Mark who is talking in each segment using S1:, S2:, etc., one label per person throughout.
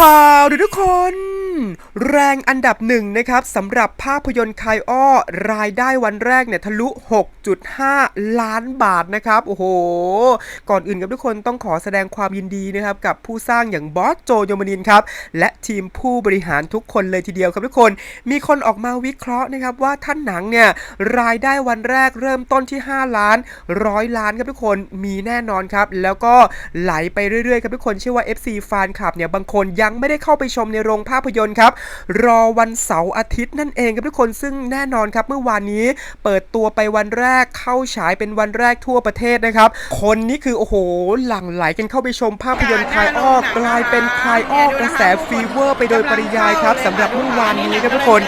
S1: ข่าวดูทุกคน แรงอันดับหนึ่งนะครับสำหรับภาพยนตร์คายอ้อ รายได้วันแรกเนี่ยทะลุ 6.5 ล้านบาทนะครับ โอ้โห ก่อนอื่นกับทุกคนต้องขอแสดงความยินดีนะครับ กับผู้สร้างอย่างบอสโจโยมานินครับ และทีมผู้บริหารทุกคนเลยทีเดียวครับทุกคน มีคนออกมาวิเคราะห์นะครับว่าท่านหนังเนี่ยรายได้วันแรกเริ่มต้นที่ 5 ล้านร้อยล้านครับทุกคนมีแน่นอนครับ แล้วก็ไหลไปเรื่อยๆครับทุกคนเชื่อว่า FC แฟนคลับเนี่ยบางคนยังไม่ได้เข้าไปชมในโรงภาพยนตร์ครับ รอวันเสาร์อาทิตย์นั่นเองครับทุกคนซึ่งแน่นอนครับเมื่อวานนี้เปิดตัวไปวันแรกเข้าฉายเป็นวันแรกทั่วประเทศนะครับ คนนี่คือโอ้โหหลั่งไหลกันเข้าไปชมภาพยนตร์คลายออกกลายเป็นคลายออกกระแสฟีเวอร์ ไปโดยปริยายครับสำหรับเมื่อวานนี้ครับทุกคน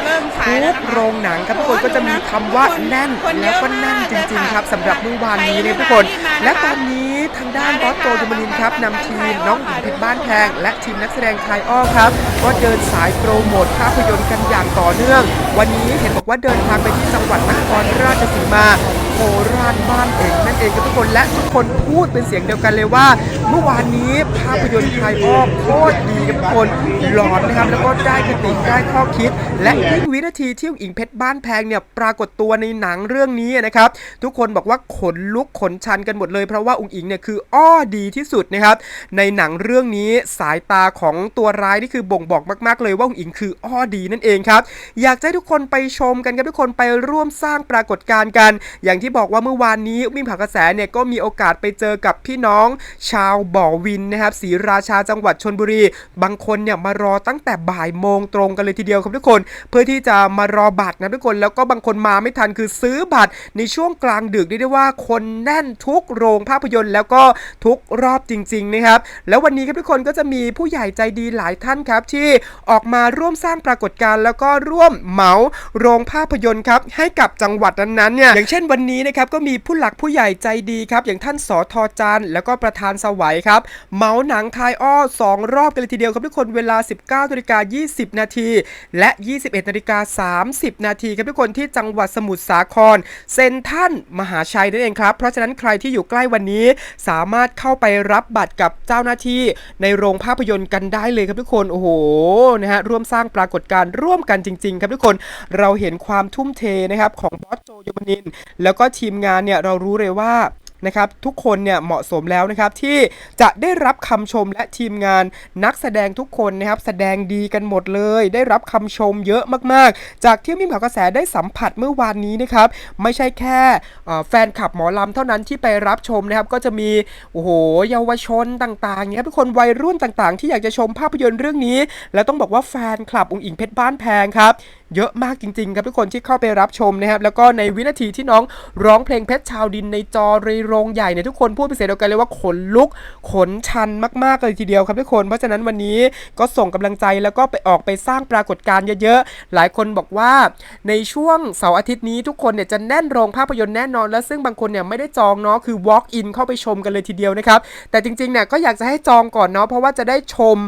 S1: ทุกโรงหนังครับทุกคนก็จะมีคำว่าแน่นแล้วก็แน่นจริงๆครับสำหรับเมื่อวานนี้เนี่ยทุกคน และตอนนี้ทางด้านบอสโจยมนินครับนำทีมน้องหญิงเพชรบ้านแพงและทีมนักแสดงคลายอ้อครับ ก็เดินสายโปรโมทภาพยนตร์กันอย่างต่อเนื่อง วันนี้เห็นบอกว่าเดินทางไปที่จังหวัดนครราชสีมา โคราชบ้านเองนั่นเองครับทุกคนและทุกคนพูดเป็นเสียงเดียวกันเลยว่า เมื่อวานนี้ภาพยนตร์คลายอ้อโคตรดีครับทุกคนหลอนนะครับแล้วก็ได้คติได้ข้อคิด และยิ่งวินาทีที่อิงเพชรบ้านแพงเนี่ยปรากฏตัวในหนังเรื่องนี้นะครับทุกคนบอกว่าขนลุกขนชันกันหมดเลยเพราะว่าอุงอิงเนี่ยคืออ้อดีที่สุดนะครับในหนังเรื่องนี้สายตาของตัวร้ายนี่คือบ่งบอกมาก ๆ เลยว่าอุงอิงคืออ้อดีนั่นเองครับอยากให้ทุกคนไปชมกันครับทุกคนไปร่วมสร้างปรากฏการณ์กัน อย่างที่บอกว่าเมื่อวานนี้มิ่งผักกระแสเนี่ยก็มีโอกาสไปเจอกับพี่น้องชาวบ่อวินนะครับศรีราชาจังหวัดชนบุรี บางคนเนี่ยมารอตั้งแต่บ่ายโมงตรงกันเลยทีเดียวครับทุกคน เพื่อที่จะมารอบัตรนะทุกคนแล้วก็บางคนมาไม่ทันคือซื้อบัตรในช่วงกลางดึกเรียกได้ว่าคนแน่นทุกโรงภาพยนตร์แล้วก็ทุกรอบจริงๆนะครับแล้ววันนี้ครับทุกคนก็จะมีผู้ใหญ่ใจดีหลายท่านครับที่ออกมาร่วมสร้างปรากฏการณ์แล้วก็ร่วมเหมาโรงภาพยนตร์ครับให้กับจังหวัดนั้นๆเนี่ยอย่างเช่นวันนี้นะครับก็มีผู้หลักผู้ใหญ่ใจดีครับอย่างท่านสอทอจานแล้วก็ประธานสวัยครับเหมาหนังทายอ้อสองรอบกันเลยทีเดียวครับทุกคนเวลา 19นาฬิกา20 นาที และ 21นาฬิกา30 นาทีครับทุกคนที่จังหวัดสมุทรสาคร เซนทรันมหาชัยนั่นเองครับเพราะฉะนั้นใครที่อยู่ใกล้วันนี้สามารถเข้าไปรับบัตรกับเจ้าหน้าที่ในโรงภาพยนตร์กันได้เลยครับทุกคนโอ้โหนะฮะร่วมสร้างปรากฏการณ์ร่วมกันจริง ๆ ครับทุกคนเราเห็นความทุ่มเทนะครับของบอสโจยมนินแล้วก็ทีมงานเนี่ยเรารู้เลยว่านะครับทุกคนเนี่ยเหมาะสมแล้วนะครับที่จะได้รับคำชมและทีมงานนักแสดงทุกคนนะครับแสดงดีกันหมดเลย ได้รับคำชมเยอะมากๆ จากที่มิมข่าวกระแสได้สัมผัสเมื่อวานนี้นะครับไม่ใช่แค่แฟนคลับหมอลำเท่านั้นที่ไปรับชมนะครับก็จะมีโอ้โหเยาวชนต่างๆเนี่ยทุกคนวัยรุ่นต่างๆ ที่อยากจะชมภาพยนตร์เรื่องนี้ แล้วต้องบอกว่าแฟนคลับองค์อิงเพชรบ้านแพงครับ เยอะมากจริงๆครับทุกคนที่เข้าไปรับชมนะครับแล้วก็ในวินาทีที่น้องร้องเพลงเพชรชาวดินในจอในโรงใหญ่เนี่ยทุกคนพูดเป็นเสียงเดียวกันเลยว่าขนลุกขนชันมากๆเลยทีเดียวครับทุกคน เพราะฉะนั้นวันนี้ก็ส่งกำลังใจแล้วก็ไปออกไปสร้างปรากฏการณ์เยอะๆ หลายคนบอกว่าในช่วงเสาร์อาทิตย์นี้ทุกคนเนี่ยจะแน่นโรงภาพยนตร์แน่นอน และซึ่งบางคนเนี่ยไม่ได้จองเนาะคือ walk in เข้าไปชมกันเลยทีเดียวนะครับแต่จริงๆเนี่ยก็อยากจะให้จองก่อนเนาะเพราะว่าจะได้ชม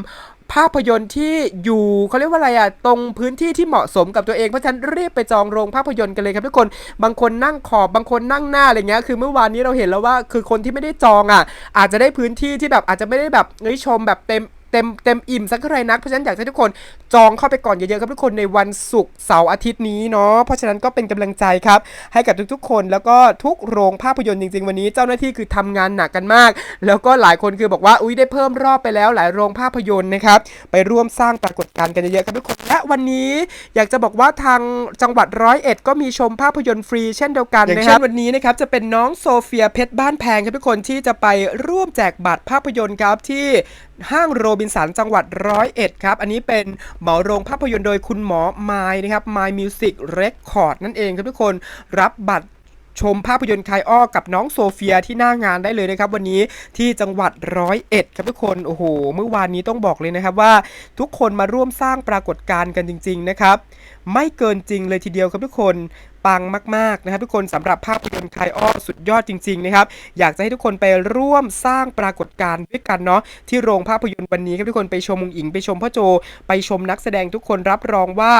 S1: ภาพยนตร์ที่อยู่เขาเรียกว่าอะไรอะตรงพื้นที่ที่เหมาะสมกับตัวเองเพราะฉะนั้นรีบไปจองโรงภาพยนตร์กันเลยครับทุกคนบางคนนั่งขอบบางคนนั่งหน้าอะไรเงี้ยคือเมื่อวานนี้เราเห็นแล้วว่าคือคนที่ไม่ได้จองอะอาจจะได้พื้นที่ที่แบบอาจจะไม่ได้แบบเฮ้ยชมแบบเต็ม เต็มเต็มอิ่มสักเท่าไหร่นัก เพราะฉะนั้นอยากให้ทุกคนจองเข้าไปก่อนเยอะๆครับทุกคนในวันศุกร์เสาร์อาทิตย์นี้เนาะ เพราะฉะนั้นก็เป็นกำลังใจครับ ให้กับทุกๆ คนแล้วก็ทุกโรงภาพยนตร์จริง ๆ วันนี้เจ้าหน้าที่คือทำงานหนักกันมาก แล้วก็หลายคนคือบอกว่าอุ้ยได้เพิ่มรอบไปแล้วหลายโรงภาพยนตร์นะครับไปร่วมสร้างปรากฏการณ์กันเยอะๆครับทุกคนและวันนี้อยากจะบอกว่าทางจังหวัดร้อยเอ็ดก็มีชมภาพยนตร์ฟรีเช่นเดียวกันอย่างเช่นวันนี้นะครับจะเป็นน้องโซเฟียเพชรบ้านแพงครับทุกคนที่จะไปร่วมแจกบัตรภาพยนตร์ครับที่ห้างโรบินสันจังหวัดร้อยเอ็ดครับ อันนี้เป็นเหมาโรงภาพยนตร์โดยคุณหมอไมายนะครับ My Music Record นั่นเองครับทุกคนรับบัตร ชมภาพยนตร์คายอ้อกับน้องโซเฟียที่หน้างานได้เลยนะครับ วันนี้ที่จังหวัดร้อยเอ็ดครับทุกคนโอ้โห เมื่อวานนี้ต้องบอกเลยนะครับว่าทุกคนมาร่วมสร้างปรากฏการณ์กันจริง ๆ นะครับ ไม่เกินจริงเลยทีเดียวครับทุกคนปังมากๆนะครับทุกคนสำหรับภาพยนตร์คายอ้อสุดยอดจริงๆนะครับอยากจะให้ทุกคนไปร่วมสร้างปรากฏการณ์ด้วยกันเนาะที่โรงภาพยนตร์วันนี้ครับทุกคนไปชมมุงอิงไปชมพ่อโจ ไปชมนักแสดงทุกคนรับรองว่า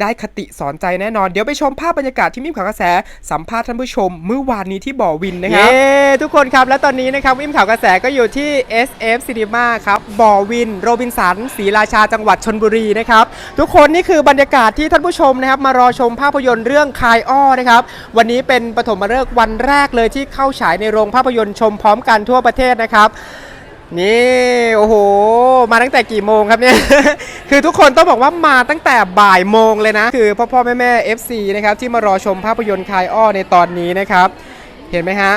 S1: ได้คติสอนใจแน่นอน เดี๋ยวไปชมภาพบรรยากาศที่มิมข่าวกระแส สัมภาษณ์ท่านผู้ชมเมื่อวานนี้ที่บ่อวินนะครับเย้ทุกคนครับและตอนนี้นะครับมิมข่าวกระแสก็อยู่ที่ SF Cinema ครับบ่อวิน โรบินสันศรีราชาจังหวัดชนบุรีนะครับทุกคนนี่คือบรรยากาศที่ท่านผูู้้ชมนะครับมารอชมภาพยนตร์เรื่องคายอ้อนะครับวันนี้เป็นปฐมฤกษ์วันแรกเลยที่เข้าฉายในโรงภาพยนตร์ชมพร้อมกันทั่วประเทศนะครับนี่โอ้โห มาตั้งแต่กี่โมงครับเนี่ย คือทุกคนต้องบอกว่ามาตั้งแต่บ่ายโมงเลยนะ คือพ่อพ่อแม่แม่ FC นะครับที่มารอชมภาพยนตร์คายอ้อในตอนนี้นะครับ เห็นไหมฮะ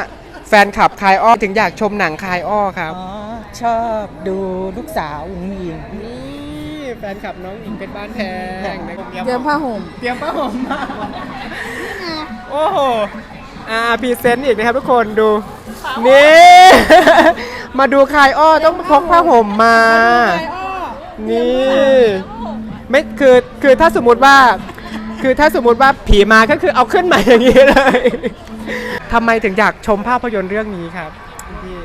S1: แฟนคลับคายอ้อถึงอยากชมหนังคายอ้อครับ
S2: อ๋อ ชอบดูลูกสาวอุ้งอิง
S1: นี แฟนคลับน้องอิงเป็นบ้านแพงนะครับ
S2: เตรียมผ้าห่ม
S1: เตรียมผ้าห่มมาโอ้โหอ่าพรีเซนต์อีกนะครับทุกคนดู นี่ มาดูคายอ้อต้องพกผ้าห่มมา นี่ไม่คือคือถ้าสมมุติว่า คือถ้าสมมุติว่าผีมาก็คือเอาขึ้นมาอย่างนี้เลยทำไมถึงอยากชมภาพยนตร์เรื่องนี้ครับพี่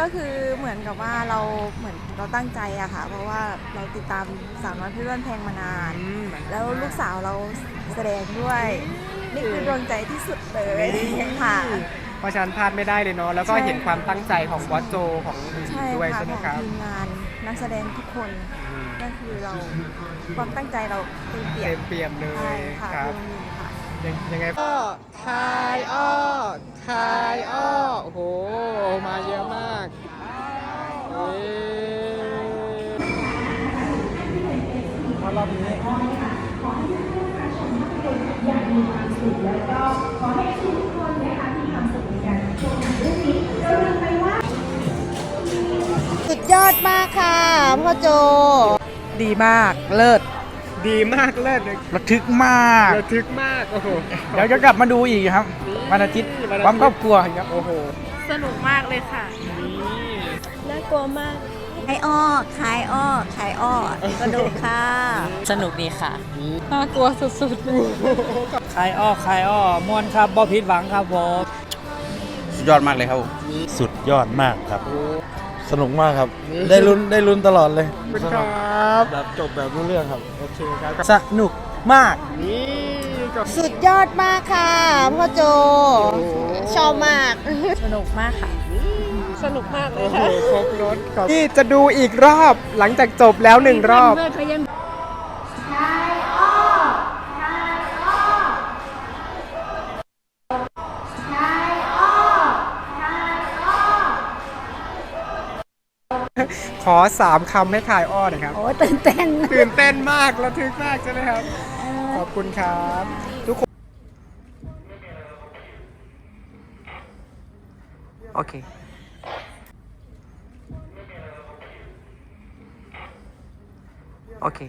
S3: ก็คือเหมือนกับว่าเราเหมือน เราตั้งใจอะค่ะ เพราะว่าเราติดตามสาวน้อยเพี่อนแพงมานาน แล้วลูกสาวเราแสดงด้วย นี่คือดวงใจที่สุดเลยค่ะ
S1: เพราะฉะนั้นพลาดไม่ได้เลยเนาะแล้วก็
S3: ใช่
S1: เห็นความตั้งใจของบอสโจของอิง
S3: ใช่
S1: ด้วย
S3: ค่ะ
S1: ใช่ไหม
S3: ของ
S1: ครับ
S3: ทีมงานนักแสดงทุกคนก็คือเราความตั้งใจเราเต็มเปี่ย
S1: เต็
S3: ม
S1: มเปี่ยมเล
S3: ใช่
S1: ย
S3: ค่ะ
S1: ครับ
S3: ดวงดีค่ะ
S1: ยังยังไงก็คายอ้อคายอ้อโอ้โห มาเยอะมากเย้รอบนี้
S3: สุดยอดมากค่ะพ่อโจ
S2: ดีมากเลิศ
S1: ดีมากเลิศเลย
S4: ระทึกมาก
S1: ระทึกมากโอ้โห
S4: เดี๋ยวจะกลับมาดูอีกครับวันอาทิตย์
S1: วันอาทิตย์
S4: พร้อมครอบครัวครับ
S1: โอ้โห
S5: สนุกมากเลยค่ะ
S3: น่ากลัวมาก ขายอ้อขายอ้อขายอ้อกระดูกค่ะ
S5: สนุกดีค่ะ
S2: น่ากลัวสุด
S4: คลายอ้อคลายอ้อม่วนครับบ่ผิดหวังครับผม
S6: สุดยอดมากเลยครับ
S7: สุดยอดมากครับ สนุกมากครับ ได้ลุ้นได้ลุ้นตลอดเลย
S1: ขอบคุณครับ
S7: แบบจบแบบรู้เรื่องครับ
S1: โอเคครับ
S4: สนุกมาก
S1: นี่ก็
S3: สุดยอดมากค่ะพ่อโจ ชอบมาก
S5: สนุกมากค่ะ
S3: สนุกมากเล
S1: โอ้
S3: ย
S1: โห
S3: ค่ะ
S1: ครบรถนี่จะดูอีกรอบหลังจากจบแล้วหนึ่งรอบขอสามคำให้คายอ้อหน่อยครับ
S3: โอ้ตื่นเต้น
S1: ตื่นเต้นมากระทึกมากใช่ไหมครับ ขอบคุณครับ ทุกคน โอเค โอเค